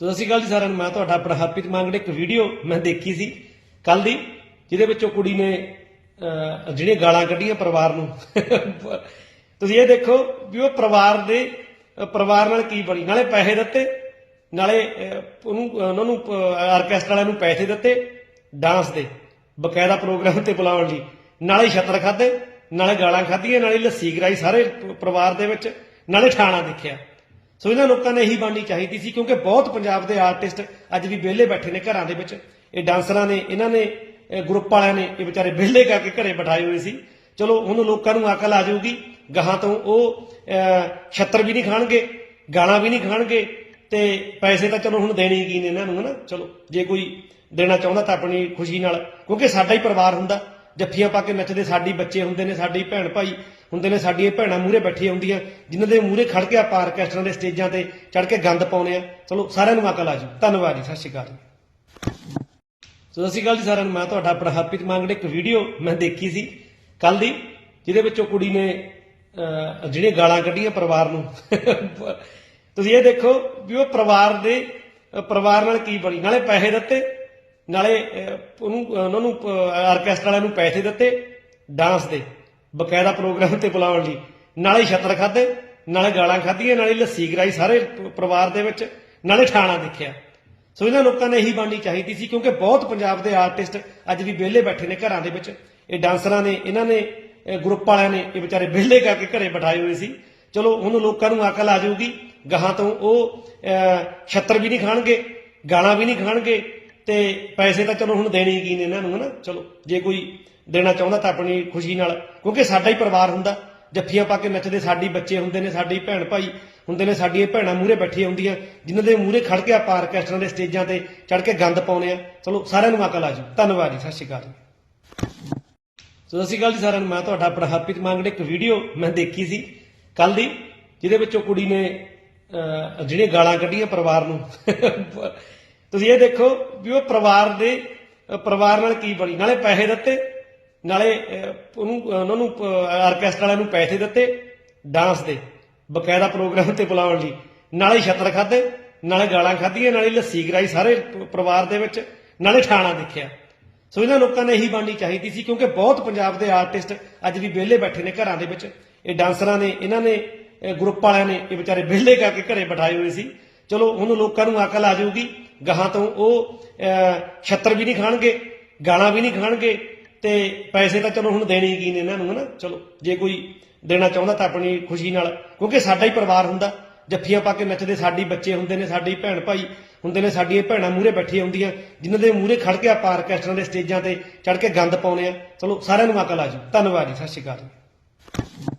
ਸੋ ਸਤਿ ਸ਼੍ਰੀ ਅਕਾਲ ਜੀ ਸਾਰਿਆਂ ਨੂੰ। ਮੈਂ ਤੁਹਾਡਾ ਆਪਣਾ ਹਰਪ੍ਰੀਤ ਮੰਗੜੇ ਇੱਕ ਵੀਡੀਓ ਮੈਂ ਦੇਖੀ ਸੀ ਕੱਲ ਦੀ ਜਿਹਦੇ ਵਿੱਚ ਉਹ ਕੁੜੀ ਨੇ ਅਹ, ਜਿਹੜੀਆਂ ਗਾਲਾਂ ਕੱਢੀਆਂ ਪਰਿਵਾਰ ਨੂੰ। ਤੁਸੀਂ ਇਹ ਦੇਖੋ ਵੀ ਉਹ ਪਰਿਵਾਰ ਦੇ ਪਰਿਵਾਰ ਨਾਲ ਕੀ ਬਣੀ। ਨਾਲੇ ਪੈਸੇ ਦਿੱਤੇ ਨਾਲੇ ਉਹਨੂੰ ਉਹਨਾਂ ਨੂੰ ਆਰਕੈਸਟਰਾ ਵਾਲਿਆਂ ਨੂੰ ਪੈਸੇ ਦਿੱਤੇ ਡਾਂਸ ਦੇ ਬਕਾਇਦਾ ਪ੍ਰੋਗਰਾਮ ਤੇ ਬੁਲਾਉਣ ਲਈ। ਨਾਲੇ ਛੱਤਰ ਖਾਦੇ ਨਾਲੇ ਗਾਲਾਂ ਖਾਧੀਆਂ ਨਾਲੇ ਲੱਸੀ ਕਰਾਈ ਸਾਰੇ ਪਰਿਵਾਰ ਦੇ ਵਿੱਚ ਨਾਲੇ ਠਾਣਾ ਦੇਖਿਆ। ਸੋ ਇਹਨਾਂ ਲੋਕਾਂ ਨੇ ਇਹੀ ਬਣਨੀ ਚਾਹੀਦੀ ਸੀ, ਕਿਉਂਕਿ ਬਹੁਤ ਪੰਜਾਬ ਦੇ ਆਰਟਿਸਟ ਅੱਜ ਵੀ ਵਿਹਲੇ ਬੈਠੇ ਨੇ ਘਰਾਂ ਦੇ ਵਿੱਚ। ਇਹ ਡਾਂਸਰਾਂ ਨੇ, ਇਹਨਾਂ ਨੇ ਗਰੁੱਪ ਵਾਲਿਆਂ ਨੇ, ਇਹ ਵਿਚਾਰੇ ਵਿਹਲੇ ਕਰਕੇ ਘਰੇ ਬਿਠਾਏ ਹੋਏ ਸੀ। ਚਲੋ, ਹੁਣ ਲੋਕਾਂ ਨੂੰ ਅਕਲ ਆ ਜਾਊਗੀ, ਗਾਹਾਂ ਤੋਂ ਉਹ ਛੱਤਰ ਵੀ ਨਹੀਂ ਖਾਣਗੇ, ਗਾਲਾਂ ਵੀ ਨਹੀਂ ਖਾਣਗੇ, ਤੇ ਪੈਸੇ ਤਾਂ ਚਲੋ ਹੁਣ ਦੇਣੇ ਕੀ ਨੇ ਇਹਨਾਂ ਨੂੰ, ਹਨਾ? ਚਲੋ, ਜੇ ਕੋਈ ਦੇਣਾ ਚਾਹੁੰਦਾ ਤਾਂ ਆਪਣੀ ਖੁਸ਼ੀ ਨਾਲ, ਕਿਉਂਕਿ ਸਾਡਾ ਹੀ ਪਰਿਵਾਰ ਹੁੰਦਾ। ਜੱਫੀਆਂ ਪਾ ਕੇ ਨੱਚਦੇ ਸਾਡੀ ਬੱਚੇ ਹੁੰਦੇ ਨੇ, ਸਾਡੀ ਭੈਣ ਭਾਈ ਹੁੰਦੇ ਨੇ, ਸਾਡੀਆਂ ਭੈਣਾਂ ਮੂਹਰੇ ਬੈਠੀਆਂ ਹੁੰਦੀਆਂ, ਜਿਨ੍ਹਾਂ ਦੇ ਮੂਹਰੇ ਖੜ ਕੇ ਆਪਾਂ ਆਰਕੈਸਟਰਾਂ ਦੇ ਸਟੇਜਾਂ ਤੇ ਚੜ ਕੇ ਗੰਦ ਪਾਉਨੇ ਆ ਚਲੋ, ਸਾਰਿਆਂ ਨੂੰ ਅਕਲ ਆ ਜੂ ਧੰਨਵਾਦ ਜੀ, ਸਤਿ ਸ਼੍ਰੀ ਅਕਾਲ ਸੋ ਸਤਿ ਸ਼੍ਰੀ ਅਕਾਲ ਜੀ ਸਾਰਿਆਂ ਨੂੰ। ਮੈਂ ਤੁਹਾਡਾ ਆਪਣਾ ਹਰਪ੍ਰੀਤ ਮੰਗੜੇ, ਇੱਕ ਵੀਡੀਓ ਮੈਂ ਦੇਖੀ ਸੀ ਕੱਲ ਦੀ, ਜਿਹਦੇ ਵਿੱਚ ਉਹ ਕੁੜੀ ਨੇ ਜਿਹੜੀਆਂ ਗਾਲਾਂ ਕੱਢੀਆਂ ਪਰਿਵਾਰ ਨੂੰ। ਤੁਸੀਂ ਇਹ ਦੇਖੋ ਵੀ ਉਹ ਪਰਿਵਾਰ ਦੇ, ਪਰਿਵਾਰ ਨਾਲ ਕੀ ਬਣੀ। ਨਾਲੇ ਪੈਸੇ ਦਿੱਤੇ ਨਾਲੇ ਉਹਨੂੰ ਉਹਨਾਂ ਨੂੰ ਆਰਕੈਸਟਰਾ ਵਾਲਿਆਂ ਨੂੰ ਪੈਸੇ ਦਿੱਤੇ ਡਾਂਸ ਦੇ, ਬਕਾਇਦਾ ਪ੍ਰੋਗਰਾਮ ਤੇ ਬੁਲਾਉਣ ਲਈ। ਨਾਲੇ ਛੱਤਰ ਖਾਦੇ ਨਾਲੇ ਗਾਲਾਂ ਖਾਧੀਆਂ, ਨਾਲੇ ਲੱਸੀ ਕਰਾਈ ਸਾਰੇ ਪਰਿਵਾਰ ਦੇ ਵਿੱਚ, ਨਾਲੇ ਠਾਣਾ ਦੇਖਿਆ। ਸੋ ਇਹਨਾਂ ਲੋਕਾਂ ਨੇ ਇਹੀ ਬਣਨੀ ਚਾਹੀਦੀ ਸੀ, ਕਿਉਂਕਿ ਬਹੁਤ ਪੰਜਾਬ ਦੇ ਆਰਟਿਸਟ ਅੱਜ ਵੀ ਵਿਹਲੇ ਬੈਠੇ ਨੇ ਘਰਾਂ ਦੇ ਵਿੱਚ। ਇਹ ਡਾਂਸਰਾਂ ਨੇ, ਇਹਨਾਂ ਨੇ ਗਰੁੱਪ ਵਾਲਿਆਂ ਨੇ, ਇਹ ਵਿਚਾਰੇ ਵਿਹਲੇ ਕਰਕੇ ਘਰੇ ਬਿਠਾਏ ਹੋਏ ਸੀ। ਚਲੋ, ਹੁਣ ਲੋਕਾਂ ਨੂੰ ਅਕਲ ਆ ਜਾਊਗੀ, ਗਾਹਾਂ ਤੋਂ ਉਹ ਛੱਤਰ ਵੀ ਨਹੀਂ ਖਾਣਗੇ, ਗਾਲਾਂ ਵੀ ਨਹੀਂ ਖਾਣਗੇ ਤੇ ਪੈਸੇ ਤਾਂ ਚਲੋ ਹੁਣ ਦੇਣੇ ਕੀ ਨੇ ਇਹਨਾਂ ਨੂੰ ਹਨਾ ਚਲੋ ਜੇ ਕੋਈ ਦੇਣਾ ਚਾਹੁੰਦਾ ਤਾਂ ਆਪਣੀ ਖੁਸ਼ੀ ਨਾਲ ਕਿਉਂਕਿ ਸਾਡਾ ਹੀ ਪਰਿਵਾਰ ਹੁੰਦਾ ਜੱਫੀਆਂ ਪਾ ਕੇ ਨੱਚਦੇ ਸਾਡੀ ਬੱਚੇ ਹੁੰਦੇ ਨੇ ਸਾਡੀ ਭੈਣ ਭਾਈ ਹੁੰਦੇ ਨੇ ਸਾਡੀਆਂ ਭੈਣਾਂ ਮੂਹਰੇ ਬੈਠੀਆਂ ਹੁੰਦੀਆਂ ਜਿਨ੍ਹਾਂ ਦੇ ਮੂਹਰੇ ਖੜ ਕੇ ਆਪਾਂ ਆਰਕੈਸਟਰਾਂ ਦੇ ਸਟੇਜਾਂ ਤੇ ਚੜ ਕੇ ਗੰਦ ਪਾਉਨੇ ਆ। ਚਲੋ ਸਾਰਿਆਂ ਨੂੰ ਅਕਲ ਆ ਜੂ। ਧੰਨਵਾਦ ਜੀ ਸਤਿ ਸ਼੍ਰੀ ਅਕਾਲ ਸੋ ਸਤਿ ਸ਼੍ਰੀ ਅਕਾਲ ਜੀ ਸਾਰਿਆਂ ਨੂੰ। ਮੈਂ ਤੁਹਾਡਾ ਆਪਣਾ ਹਰਪ੍ਰੀਤ ਮੰਗੜੇ ਇੱਕ ਵੀਡੀਓ ਮੈਂ ਦੇਖੀ ਸੀ ਕੱਲ ਦੀ ਜਿਹਦੇ ਵਿੱਚ ਉਹ ਕੁੜੀ ਨੇ ਅਹ, ਜਿਹੜੀਆਂ ਗਾਲਾਂ ਕੱਢੀਆਂ ਪਰਿਵਾਰ ਨੂੰ ਤੁਸੀਂ ਇਹ ਦੇਖੋ ਵੀ ਉਹ ਪਰਿਵਾਰ ਦੇ ਪਰਿਵਾਰ ਨਾਲ ਕੀ ਬਣੀ। ਨਾਲੇ ਪੈਸੇ ਦਿੱਤੇ, ਨਾਲੇ ਉਹਨੂੰ, ਉਹਨਾਂ ਨੂੰ ਆਰਕੈਸਟਰਾ ਵਾਲਿਆਂ ਨੂੰ ਪੈਸੇ ਦਿੱਤੇ ਡਾਂਸ ਦੇ, ਬਕਾਇਦਾ ਪ੍ਰੋਗਰਾਮ ਤੇ ਬੁਲਾਉਣ ਲਈ। ਨਾਲੇ ਛੱਤਰ ਖਾਦੇ ਨਾਲੇ ਗਾਲਾਂ ਖਾਧੀਆਂ, ਨਾਲੇ ਲੱਸੀ ਕਰਾਈ ਸਾਰੇ ਪਰਿਵਾਰ ਦੇ ਵਿੱਚ, ਨਾਲੇ ਠਾਣਾ ਦੇਖਿਆ। ਸੋ ਇਹਨਾਂ ਲੋਕਾਂ ਨੇ ਇਹੀ ਬਣਨੀ ਚਾਹੀਦੀ ਸੀ, ਕਿਉਂਕਿ ਬਹੁਤ ਪੰਜਾਬ ਦੇ ਆਰਟਿਸਟ ਅੱਜ ਵੀ ਵਿਹਲੇ ਬੈਠੇ ਨੇ ਘਰਾਂ ਦੇ ਵਿੱਚ। ਇਹ ਡਾਂਸਰਾਂ ਨੇ, ਇਹਨਾਂ ਨੇ ਗਰੁੱਪ ਵਾਲਿਆਂ ਨੇ, ਇਹ ਵਿਚਾਰੇ ਵਿਹਲੇ ਕਰਕੇ ਘਰੇ ਬਿਠਾਏ ਹੋਏ ਸੀ। ਚਲੋ ਹੁਣ ਲੋਕਾਂ ਨੂੰ ਅਕਲ ਆ ਜਾਊਗੀ। ਗਾਹਾਂ ਤੋਂ ਉਹ ਛੱਤਰ ਵੀ ਨਹੀਂ ਖਾਣਗੇ, ਗਾਲਾਂ ਵੀ ਨਹੀਂ ਖਾਣਗੇ, ਤੇ ਪੈਸੇ ਤਾਂ ਚਲੋ ਹੁਣ ਦੇਣੇ ਹੀ ਕੀ ਨੇ ਇਹਨਾਂ ਨੂੰ, ਹਨਾ? ਚਲੋ, ਜੇ ਕੋਈ ਦੇਣਾ ਚਾਹੁੰਦਾ ਤਾਂ ਆਪਣੀ ਖੁਸ਼ੀ ਨਾਲ, ਕਿਉਂਕਿ ਸਾਡਾ ਹੀ ਪਰਿਵਾਰ ਹੁੰਦਾ। ਜੱਫੀਆਂ ਪਾ ਕੇ ਨੱਚਦੇ ਸਾਡੀ ਬੱਚੇ ਹੁੰਦੇ ਨੇ, ਸਾਡੀ ਭੈਣ ਭਾਈ ਹੁੰਦੇ ਨੇ, ਸਾਡੀਆਂ ਭੈਣਾਂ ਮੂਹਰੇ ਬੈਠੀਆਂ ਹੁੰਦੀਆਂ, ਜਿਨ੍ਹਾਂ ਦੇ ਮੂਹਰੇ ਖੜ ਕੇ ਆਪਾਂ ਆਰਕੈਸਟਰਾਂ ਦੇ ਸਟੇਜਾਂ ਤੇ ਚੜ ਕੇ ਗੰਦ ਪਾਉਨੇ ਆ। ਚਲੋ, ਸਾਰਿਆਂ ਨੂੰ ਅਕਲ ਆ ਜੂ ਧੰਨਵਾਦ ਜੀ, ਸਤਿ ਸ਼੍ਰੀ ਅਕਾਲ